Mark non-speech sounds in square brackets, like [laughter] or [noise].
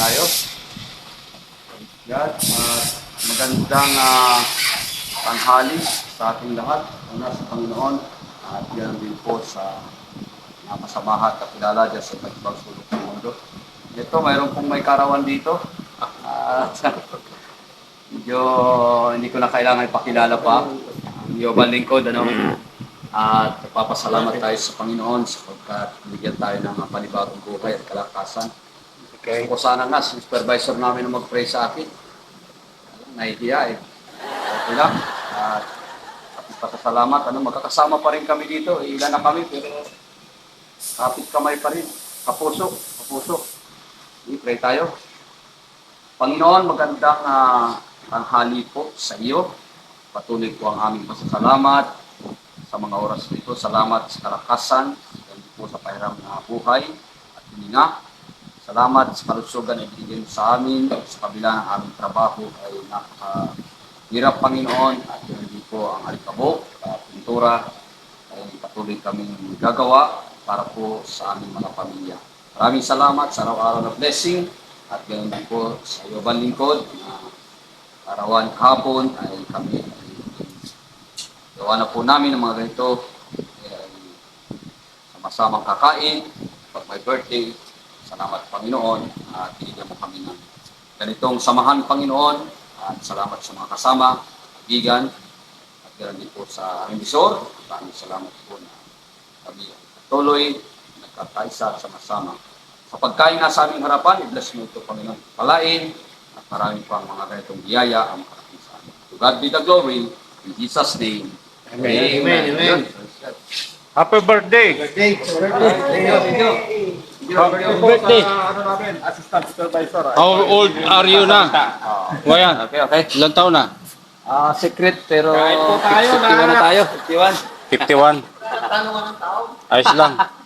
tayo. God, at magandang ah, tanghali sa ating lahat. Una sa Panginoon at yan din po sa mga kasamahan at kakilala dyan sa iba't ibang sulok ng mundo. Ito, mayroon pong may karawan dito. At [laughs] medyo hindi ko na kailangan ipakilala pa. Ang Yoban Lingkod, ano? At papasalamat tayo sa Panginoon sapagkat bigyan tayo ng panibagong buhay at kalakasan. Okay. Kung sana nga, si supervisor namin na mag-pray sa akin. Nahihiya eh. Okay lang. At kapit pasasalamat. Ano, magkakasama pa rin kami dito. Ilan na kami, pero kapit kamay pa rin. Kapuso. Kapuso. I-pray tayo. Panginoon, magandang uh, tanghali po sa iyo. Patuloy po ang aming pasasalamat sa mga oras na ito. Salamat sa kalakasan, salamat po sa pahiram na buhay at hininga. Salamat sa kalusugan na ibigay sa amin. Sa kabila ng aming trabaho ay napakahirap, Panginoon. At hindi po ang alikabok at pintura ay patuloy kaming gagawa para po sa aming mga pamilya. Maraming salamat sa araw-araw na blessing at ganoon din po sa iyo bang lingkod na arawan hapon ay kami ay gawa na po namin ng mga ganito ay sama-samang kakain pag may birthday salamat Panginoon at binigyan mo kami ng ganitong samahan Panginoon at salamat sa mga kasama kaibigan at ganoon din po sa aming bisor maraming salamat po na kami tuloy nagkakaisa at sama-sama sa pagkain na sa aming harapan i-bless mo ito Panginoon palain at marami pang mga ganitong biyaya ang makarating sa amin to God be the glory in Jesus name Amen. Amen. Amen. Happy birthday. Birthday. Happy birthday. Ano namin, assistant supervisor. How old are you na? Wayan. Okay, okay. Ilan taon na? Ah, secret pero Kahit po tayo 51 na na- tayo. 51. 51. Ayos lang. [laughs]